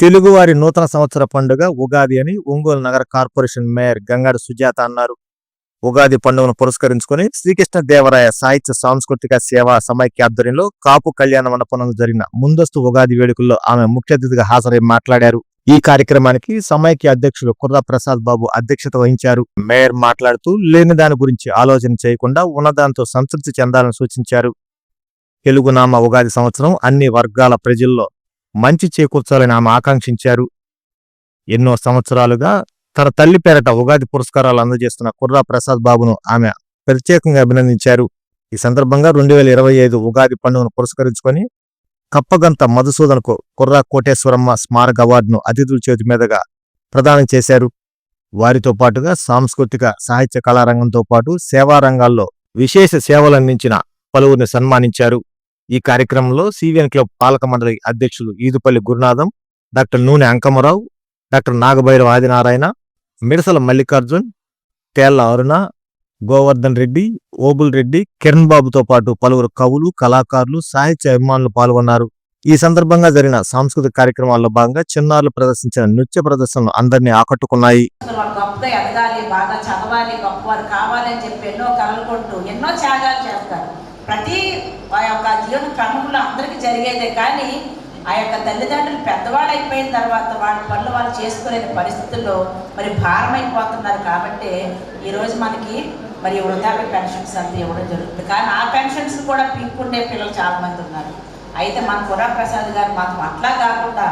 తెలుగువారి నూతన సంవత్సర పండుగ ఉగాది అని ఒంగోలు నగర కార్పొరేషన్ మేయర్ గంగాడు సుజాత అన్నారు. ఉగాది పండుగను పురస్కరించుకుని శ్రీకృష్ణ దేవరాయ సాహిత్య సాంస్కృతిక సేవా సమైక్య ఆధ్వర్యంలో కాపు కళ్యాణ మండపంలో జరిగిన ముందస్తు ఉగాది వేడుకల్లో ఆమె ముఖ్య అతిథిగా హాజరై మాట్లాడారు. ఈ కార్యక్రమానికి సమైక్య అధ్యక్షులు కుర్రా ప్రసాద్ బాబు అధ్యక్షత వహించారు. మేయర్ మాట్లాడుతూ లేని దాని గురించి ఆలోచన చేయకుండా ఉన్నదాంతో సంతృప్తి చెందాలని సూచించారు. తెలుగునామ ఉగాది సంవత్సరం అన్ని వర్గాల ప్రజల్లో మంచి చేకూర్చాలని ఆమె ఆకాంక్షించారు. ఎన్నో సంవత్సరాలుగా తన తల్లి పేరట ఉగాది పురస్కారాలు అందజేస్తున్న కుర్రా ప్రసాద్ బాబును ఆమె ప్రత్యేకంగా అభినందించారు. ఈ సందర్భంగా రెండు వేల ఇరవై ఐదు ఉగాది పండుగను పురస్కరించుకొని కప్పగంత మధుసూదన్కు కుర్రా కోటేశ్వరమ్మ స్మారక అవార్డును అతిథుల చేతి మీదుగా ప్రదానం చేశారు. వారితో పాటుగా సాంస్కృతిక సాహిత్య కళారంగంతో పాటు సేవా రంగాల్లో విశేష సేవలందించిన పలువురిని సన్మానించారు. ఈ కార్యక్రమంలో సివిఎన్ క్లబ్ పాలక మండలి అధ్యక్షులు ఈదుపల్లి గురునాథం డాక్టర్ నూనె అంకమరావు డాక్టర్ నాగభైరవ ఆదినారాయణ మిడసల మల్లికార్జున్ తేళ్ళ అరుణ గోవర్ధన్ రెడ్డి ఓబుల్ రెడ్డి కిరణ్ బాబుతో పాటు పలువురు కవులు కళాకారులు సాహిత్య అభిమానులు పాల్గొన్నారు. ఈ సందర్భంగా జరిగిన సాంస్కృతిక కార్యక్రమాల్లో భాగంగా చిన్నారులు ప్రదర్శించిన నృత్య ప్రదర్శనలు అందరినీ ఆకట్టుకున్నాయి. ఎదగాలి బాగా చదవాలి గొప్పవారు చెప్పి ఎన్నో కలలు ఎన్నో త్యాగాలు చేస్తారు. ప్రతి ఆ యొక్క జీవన క్రమంలో అందరికీ జరిగేదే కానీ ఆ యొక్క తల్లిదండ్రులు పెద్దవాళ్ళు అయిపోయిన తర్వాత వాళ్ళ పనులు వాళ్ళు చేసుకోలేని పరిస్థితుల్లో మరి భారం అయిపోతున్నారు కాబట్టి ఈరోజు మనకి మరి వృద్ధాప్య పెన్షన్స్ అంతా ఇవ్వడం జరుగుతుంది. కానీ ఆ పెన్షన్స్ కూడా పీక్కుండే పిల్లలు చాలామంది ఉన్నారు. అయితే మన కురా ప్రసాద్ గారు మాత్రం అట్లా కాకుండా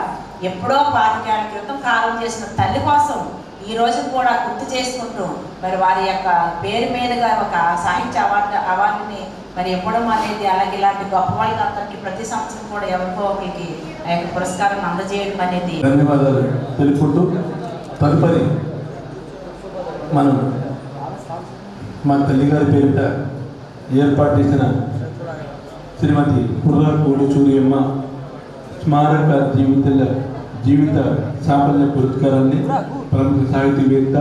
ఎప్పుడో పాతికేళ్ళ క్రితం కాలం చేసిన తల్లి కోసం ఈ రోజు కూడా గుర్తు చేసుకుంటూ మరి వారి యొక్క పేరు మీదుగా ఒక సాహిత్య అవార్డు అవార్డుని మరి ఇవ్వడం అనేది అలాగే ఇలాంటి గొప్ప వాళ్ళకి అందరికీ ప్రతి సంవత్సరం కూడా ఎవరికో ఒకరికి ఆ యొక్క పురస్కారం అందజేయడం అనేది ధన్యవాదాలు తెలుపుకుంటూ తదుపరి మనం మా తల్లిగారి పేరిట ఏర్పాటు చేసిన శ్రీమతి కుర్రా కోడి స్మారక జీవిత జీవిత సాఫల్య పురస్కారాన్ని ప్రముఖ సాహితీవేత్త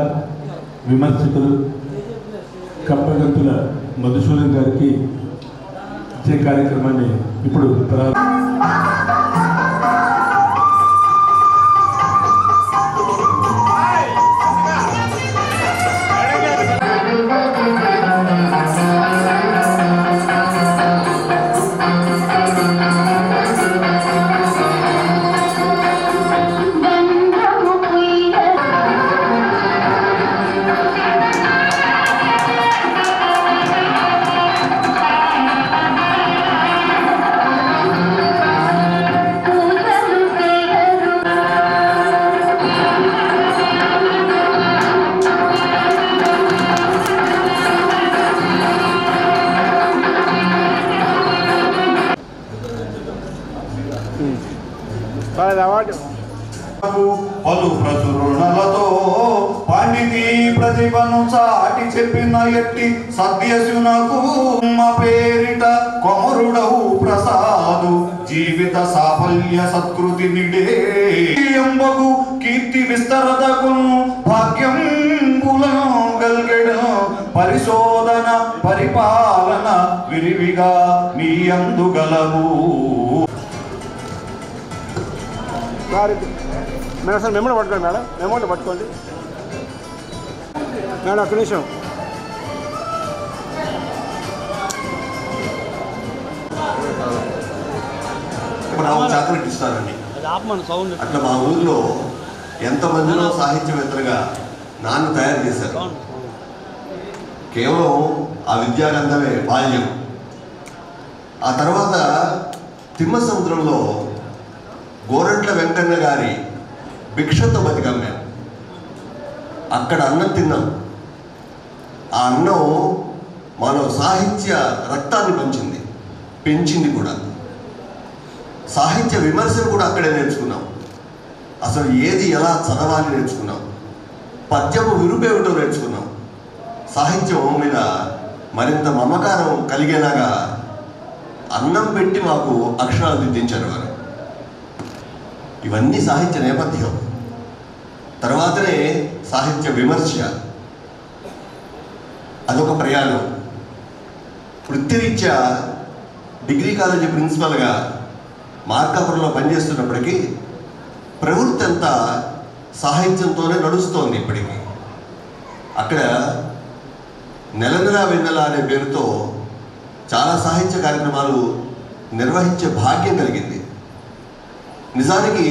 విమర్శకులు కప్పగంతుల మధుసూదన్ గారికి కార్యక్రమాన్ని ఇప్పుడు పెట్టి ఎట్టి మా పేరిట కొమరుడవు ప్రసాదు. జీవిత సాఫల్య సత్కృతి నిడే ఎంబగు కీర్తి విస్తరతకును భాగ్యం గల్గెడు. పరిశోధన పరిపాలన విరివిగా మీ అందుగలవు మేడం సార్ మెమోని పట్టుకోండి మేడం. మెమోని పట్టుకోండి. మేడం ఒక నిమిషం. నాకు చాక్లెట్ ఇస్తారండి అట్లా మా ఊర్లో ఎంతమందిలో సాహిత్యవేత్తలుగా నాన్న తయారు చేశారు. కేవలం ఆ విద్యాగంధమే బాల్యం. ఆ తర్వాత తిమ్మ సముద్రంలో గోరంట్ల వెంకన్న గారి భిక్షతో బతికమ్మాం అక్కడ అన్నం తిన్నాం. ఆ అన్నం మన సాహిత్య రక్తాన్ని పెంచింది. పెంచింది కూడా. సాహిత్య విమర్శను కూడా అక్కడే నేర్చుకున్నాం. అసలు ఏది ఎలా చదవాలి నేర్చుకున్నాం. పద్యము విరుపేమిటో నేర్చుకున్నాం. సాహిత్యం మీద మరింత మమకారం కలిగేలాగా అన్నం పెట్టి మాకు అక్షరాలు దిద్దించారు వారు. ఇవన్నీ సాహిత్య నేపథ్యం. తర్వాతనే సాహిత్య విమర్శ. అదొక ప్రయాణం. వృత్తిరీత్యా డిగ్రీ కాలేజీ ప్రిన్సిపల్గా మార్కాపురంలో పనిచేస్తున్నప్పటికీ ప్రవృత్తి అంతా సాహిత్యంతోనే నడుస్తోంది ఇప్పటికీ. అక్కడ నెల నెల వెన్నెల అనే పేరుతో చాలా సాహిత్య కార్యక్రమాలు నిర్వహించే భాగ్యం కలిగింది. నిజానికి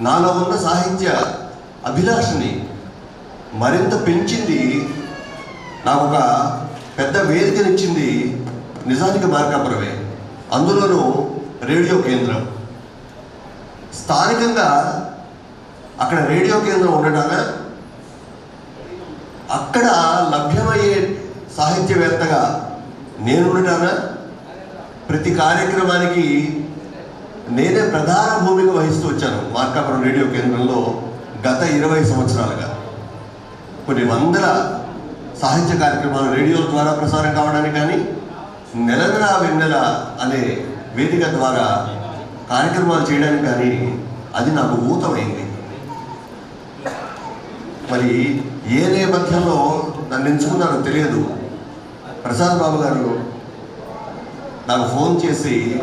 నాలో ఉన్న సాహిత్య అభిలాషని మరింత పెంచింది నాకు ఒక పెద్ద వేదికనిచ్చింది నిజానికి మార్కాపురమే. అందులోనూ రేడియో కేంద్రం. స్థానికంగా అక్కడ రేడియో కేంద్రం ఉండటాన అక్కడ లభ్యమయ్యే సాహిత్యవేత్తగా నేను ఉండటాన ప్రతి కార్యక్రమానికి నేనే ప్రధాన భూమిక వహిస్తూ వచ్చాను మార్కాపురం రేడియో కేంద్రంలో గత ఇరవై సంవత్సరాలుగా. కొన్ని వందల సాహిత్య కార్యక్రమాలు రేడియో ద్వారా ప్రసారం కావడానికి కానీ నెలనెల వెన్నెల అనే వేదిక ద్వారా కార్యక్రమాలు చేయడానికి కానీ అది నాకు ఊతమైంది. మరి ఏ నేపథ్యంలో నన్ను ఎంచుకున్నారో తెలియదు. ప్రసాద్ బాబు గారు నాకు ఫోన్ చేసి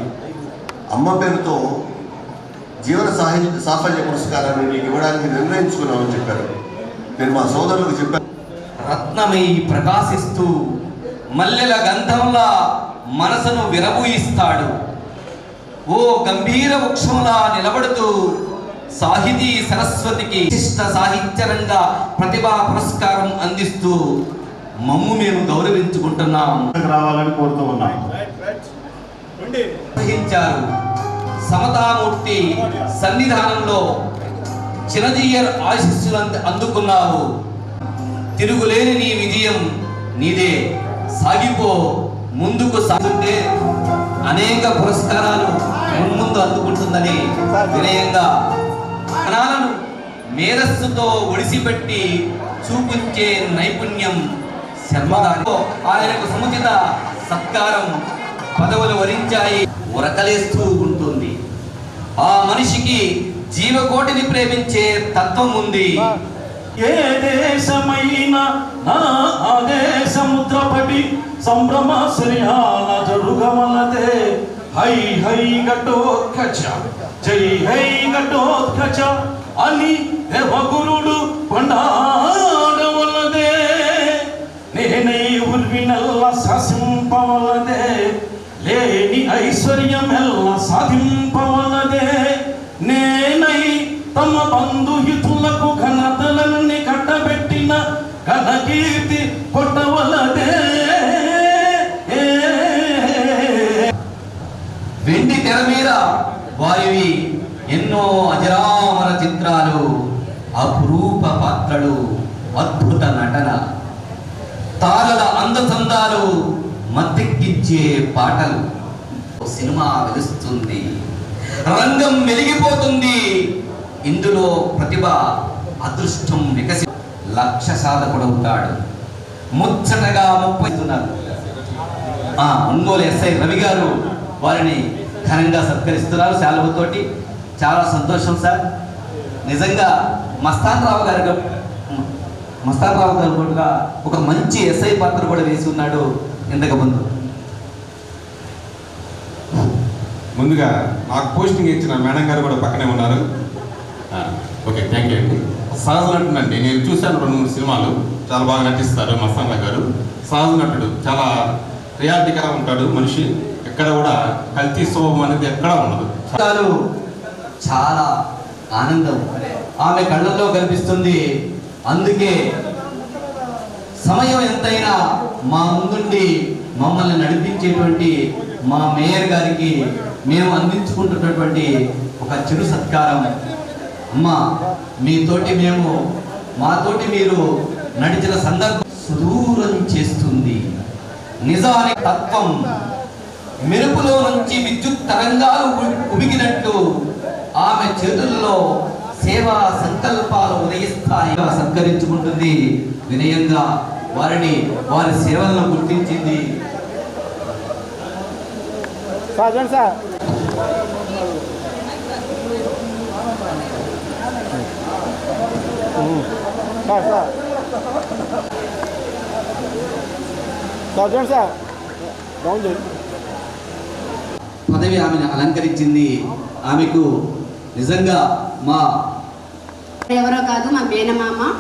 అమ్మ పేరుతో జీవన సాహిత్య సాఫల్య పురస్కారాన్ని నీకు ఇవ్వడానికి నిర్ణయించుకున్నామని చెప్పారు. నేను మా సోదరులకు చెప్పాను. రత్నమై ప్రకాశిస్తూ మల్లెల గంధంలా మనసును విరబూయిస్తాడు. ఓ గంభీర వృక్షంలా నిలబడుతూ సాహితీ సరస్వతికి విశిష్ట సాహిత్య రంగ ప్రతిభా పురస్కారం అందిస్తూ మమ్ము మేము గౌరవించుకుంటున్నాం. రావాలని కోరుతూ ఉన్నాం. సమతామూర్తి సన్నిధానంలో చిరజీయర్ ఆశీస్సులు అంద- అందుకున్నావు తిరుగులేని నీ విజయం నీదే. సాగిపో. ముందుకు సాగుంటే అనేక పురస్కారాలు ముందు అందుకుంటుందని వినయంగా కణాలను మేధస్సుతో ఒడిసిపెట్టి చూపించే నైపుణ్యం శర్మగారితో ఆయనకు సముచిత సత్కారం పదవులు వరించాయి. ఉరకలేస్తూ ఉంటుంది. ఆ మనిషికి జీవకోటిని ప్రేమించే తత్వం ఉంది. ఏ దేశమైనా నా ఆదేశ ముద్రపడి సంభ్రమ శ్రేయాల జరుగవలదే హై హై గటోత్కచ జై హై గటోత్కచ అని దేవగురుడు కొండాడవలదే నేనై ఉర్వినల్ల శాసింపవలదే లేని ఐశ్వర్యమెల్ల సాధింపవలదే. నేనై తమ బంధుహితులకు ఘనతలన్నీ కట్టబెట్టిన ఘనకీర్తి పాత్రలు అద్భుత నటన. తారల అందచందాలు మద్దెక్కించే పాటలు. సినిమా వెలుస్తుంది. రంగం వెలిగిపోతుంది. ఇందులో ప్రతిభ అదృష్టం వికసి లక్ష్య సాధకుడవుతాడు ముచ్చటగా ముప్పై ఆ ఒంగోలు ఎస్ఐ రవి గారు వారిని ఘనంగా సత్కరిస్తున్నారు శాలువతోటి. చాలా సంతోషం సార్. నిజంగా మస్తాన్ రావు గారు మస్తాన్ రావు గారు కూడా ఒక మంచి ఎస్ఐ పాత్ర కూడా వేసి ఉన్నాడు ఇంతకు ముందు. ముందుగా నాకు పోస్టింగ్ ఇచ్చిన మేడం గారు కూడా పక్కనే ఉన్నారు. ఓకే థ్యాంక్ యూ అండి సహజ నటుడండి నేను చూశాను రెండు మూడు సినిమాలు చాలా బాగా నటిస్తారు మస్తాన్లా గారు. సహజ నటుడు చాలా రియాలిటీగా ఉంటాడు మనిషి ఎక్కడ కూడా కల్తీ స్వభావం అనేది ఎక్కడా ఉండదు. చాలు చాలా ఆనందం. ఆమె కళ్ళల్లో కనిపిస్తుంది. అందుకే సమయం ఎంతైనా మా ముందుండి మమ్మల్ని నడిపించేటువంటి మా మేయర్ గారికి మేము అందించుకుంటున్నటువంటి ఒక చిరు సత్కారం. అమ్మ మీతోటి మేము మాతోటి మీరు నడిచిన సందర్భం సుదూరం చేస్తుంది. నిజానికి తత్వం మెరుపులో నుంచి విద్యుత్ తరంగాలు ఉ- ఉబికినట్టు ఆమె చేతుల్లో సేవా సంకల్పాలు ఉదయిస్తాయి. సత్కరించుకుంటుంది వినయంగా వారిని వారి సేవలను గుర్తించింది. పదవి ఆమెను అలంకరించింది. ఆమెకు నిజంగా మా ఎవరో కాదు మా మేనమామ.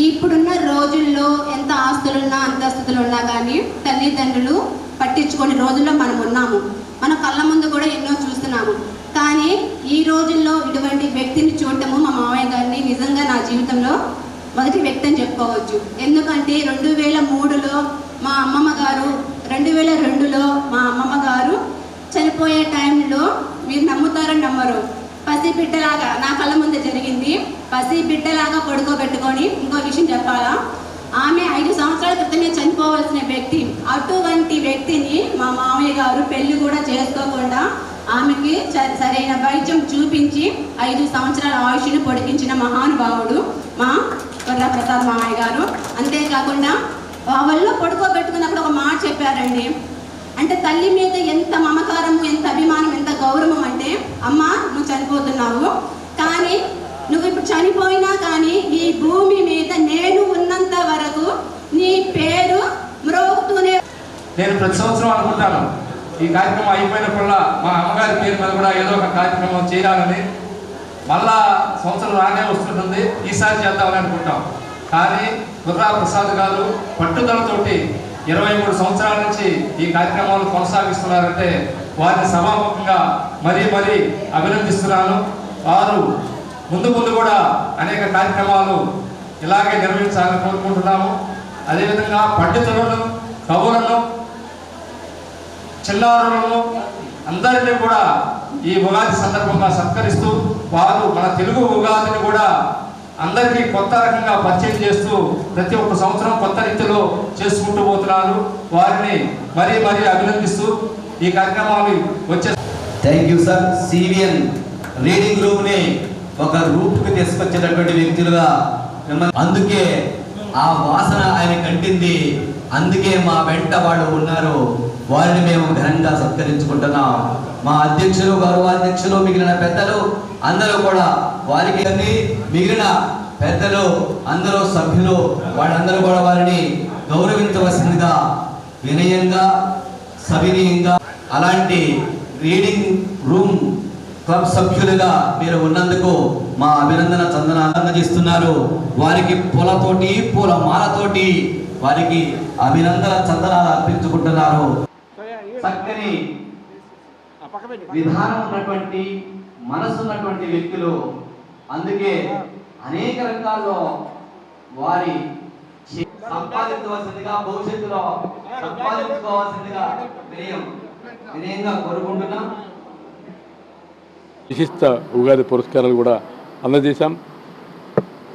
ఇప్పుడున్న రోజుల్లో ఎంత ఆస్తులున్నా అంతస్తులున్నా కానీ తల్లిదండ్రులు పట్టించుకొని రోజుల్లో మనం ఉన్నాము. మన కళ్ళ ముందు కూడా ఎన్నో చూస్తున్నాము. కానీ ఈ రోజుల్లో ఇటువంటి వ్యక్తిని చూడటము మా మామయ్య గారిని నిజంగా నా జీవితంలో మొదటి వ్యక్తి అని చెప్పుకోవచ్చు. ఎందుకంటే రెండు వేల మూడులో మా అమ్మమ్మ గారు రెండు వేల రెండులో మా అమ్మమ్మ గారు చనిపోయే టైంలో మీరు నమ్ముతారని నమ్మరు. పసి నా కళ్ళ ముందు జరిగింది. పసి బిడ్డలాగా పడుకోబెట్టుకొని ఇంకో విషయం చెప్పాలా? ఆమె ఐదు సంవత్సరాల క్రితమే చనిపోవలసిన వ్యక్తి అటువంటి వ్యక్తిని మా మామయ్య గారు పెళ్ళి కూడా చేసుకోకుండా ఆమెకి సరైన వైద్యం చూపించి ఐదు సంవత్సరాల ఆయుష్ను పొడిగించిన మహానుభావుడు మా కొర్ర ప్రసాద్ మామయ్య గారు. అంతేకాకుండా వాళ్ళు పడుకోబెట్టుకున్నప్పుడు ఒక మాట చెప్పారండి. అంటే తల్లి మీద ఎంత మమకారము ఎంత అభిమానం ఎంత గౌరవం అంటే అమ్మ నువ్వు చనిపోతున్నావు. కానీ నువ్వు ఇప్పుడు చనిపోయినా కానీ ఈ భూమి మీద నేను ఉన్నంత వరకు నీ పేరు మ్రోగుతూనే నేను ప్రతి సంవత్సరం అనుకుంటాను. ఈ కార్యక్రమం అయిపోయినప్పుడల్లా మా అమ్మగారి పేరు మీద కూడా ఏదో ఒక కార్యక్రమం చేయాలని. మళ్ళా సంవత్సరం రానే వస్తుంటుంది. ఈసారి చేద్దామని అనుకుంటాం. కానీ బుర్రా ప్రసాద్ గారు పట్టుదలతోటి ఇరవై మూడు సంవత్సరాల నుంచి ఈ కార్యక్రమాలు కొనసాగిస్తున్నారంటే వారిని సభాముఖంగా మరీ మరీ అభినందిస్తున్నాను. వారు ముందు ముందు కూడా అనేక కార్యక్రమాలు ఇలాగే నిర్వహించాలని కోరుకుంటున్నాము. అదేవిధంగా పండితులను కవులను చిన్నారులను అందరినీ కూడా ఈ ఉగాది సందర్భంగా సత్కరిస్తూ వారు మన తెలుగు ఉగాదిని కూడా అందరికీ కొత్త రకంగా పరిచయం చేస్తూ ప్రతి ఒక్క సంవత్సరం కొత్త రీతిలో చేసుకుంటూ పోతున్నారు. వారిని మరీ మరీ అభినందిస్తూ ఈ కార్యక్రమాలు వచ్చే thank you sir CVN reading రూమ్ని ఒక రూపుకి తీసుకొచ్చేటటువంటి వ్యక్తులుగా మిమ్మల్ని అందుకే ఆ వాసన ఆయన కంటింది. అందుకే మా వెంట వాళ్ళు ఉన్నారు. వారిని మేము ఘనంగా సత్కరించుకుంటున్నాం. మా అధ్యక్షులు గౌరవాధ్యక్షులు మిగిలిన పెద్దలు అందరూ కూడా వారికి అన్ని మిగిలిన పెద్దలు అందరూ సభ్యులు వాళ్ళందరూ కూడా వారిని గౌరవించవలసిందిగా వినయంగా సవినీయంగా అలాంటి రీడింగ్ రూమ్ క్లబ్ సభ్యులుగా మీరు ఉన్నందుకు మా అభినందన చందన అందజేస్తున్నారు. వారికి పూలతోటి పూల మాలతోటి వారికి అభినందన చందనాలు అర్పించుకుంటున్నారు. చక్కని విధానం ఉన్నటువంటి మనసు ఉన్నటువంటి వ్యక్తులు అందుకే అనేక రంగాల్లో వారి సంపాదించవలసిందిగా భవిష్యత్తులో సంపాదించుకోవాల్సిందిగా వినయం వినయంగా కోరుకుంటున్నాం. విశిష్ట ఉగాది పురస్కారాలు కూడా అందజేశాం.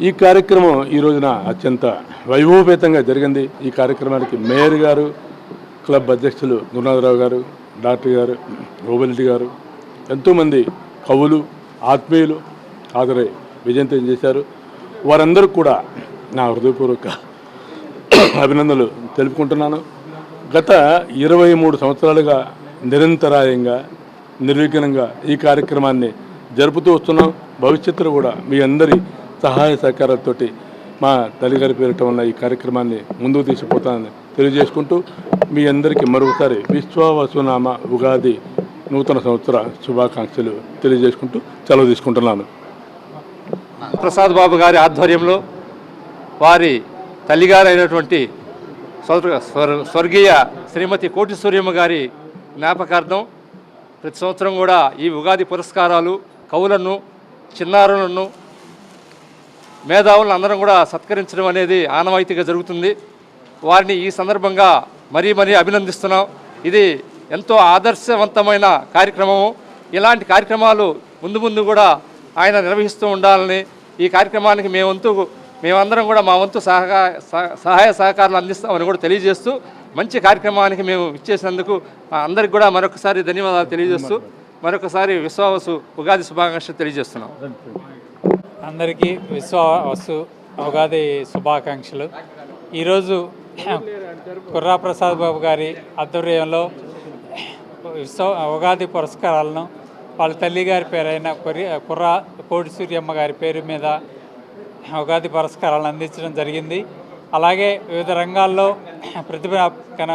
ఈ కార్యక్రమం ఈ రోజున అత్యంత వైభవపేతంగా జరిగింది. ఈ కార్యక్రమానికి మేయర్ గారు క్లబ్ అధ్యక్షులు గురునాథరావు గారు డాక్టర్ గారు గోబిరెడ్డి గారు ఎంతోమంది కవులు ఆత్మీయులు హాజరై విజయంతం చేశారు. వారందరూ కూడా నా హృదయపూర్వక అభినందనలు తెలుపుకుంటున్నాను. గత ఇరవై మూడు సంవత్సరాలుగా నిరంతరాయంగా నిర్విఘ్నంగా ఈ కార్యక్రమాన్ని జరుపుతూ వస్తున్నాం. భవిష్యత్తులో కూడా మీ అందరి సహాయ సహకారాలతోటి మా తల్లిగారి పేరిట ఉన్న ఈ కార్యక్రమాన్ని ముందుకు తీసుకుపోతానని తెలియజేసుకుంటూ మీ అందరికీ మరొకసారి విశ్వావసునామ ఉగాది నూతన సంవత్సర శుభాకాంక్షలు తెలియజేసుకుంటూ సెలవు తీసుకుంటున్నాను. ప్రసాద్ బాబు గారి ఆధ్వర్యంలో వారి తల్లిగారైనటువంటి స్వర్- స్వర్గీయ శ్రీమతి కోటి సూర్యమ్మ గారి జ్ఞాపకార్థం ప్రతి సంవత్సరం కూడా ఈ ఉగాది పురస్కారాలు కవులను చిన్నారులను మేధావులను అందరం కూడా సత్కరించడం అనేది ఆనవాయితీగా జరుగుతుంది. వారిని ఈ సందర్భంగా మరీ మరీ అభినందిస్తున్నాం. ఇది ఎంతో ఆదర్శవంతమైన కార్యక్రమము. ఇలాంటి కార్యక్రమాలు ముందు ముందు కూడా ఆయన నిర్వహిస్తూ ఉండాలని ఈ కార్యక్రమానికి మేమంతు మేమందరం కూడా మా వంతు సహకార సహ- సహాయ సహకారాలు అందిస్తామని కూడా తెలియజేస్తూ మంచి కార్యక్రమానికి మేము ఇచ్చేసినందుకు అందరికి కూడా మరొకసారి ధన్యవాదాలు తెలియజేస్తూ మరొకసారి విశ్వావసు ఉగాది శుభాకాంక్షలు తెలియజేస్తున్నాం. అందరికీ విశ్వావసు ఉగాది శుభాకాంక్షలు. ఈరోజు కుర్రా ప్రసాద్ బాబు గారి ఆధ్వర్యంలో విశ్వ ఉగాది పురస్కారాలను వాళ్ళ తల్లి గారి పేరైన కొరి కుర్రా కోడి సూర్యమ్మ గారి పేరు మీద ఉగాది పురస్కారాలను అందించడం జరిగింది. అలాగే వివిధ రంగాల్లో ప్రతిభ కన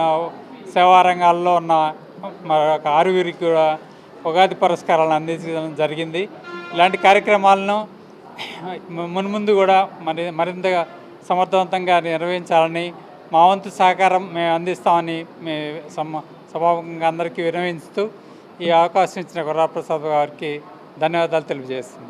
సేవా రంగాల్లో ఉన్న మరొక ఆరుగురికి కూడా ఉగాది పురస్కారాలను అందించడం జరిగింది. ఇలాంటి కార్యక్రమాలను మున్ముందు కూడా మరి మరింతగా సమర్థవంతంగా నిర్వహించాలని మా వంతు సహకారం మేము అందిస్తామని మే సమ సభాముఖంగా అందరికీ విరమిస్తూ ఈ అవకాశం ఇచ్చిన గుర్రాప్రసాద్ గారికి ధన్యవాదాలు తెలియజేస్తున్నాను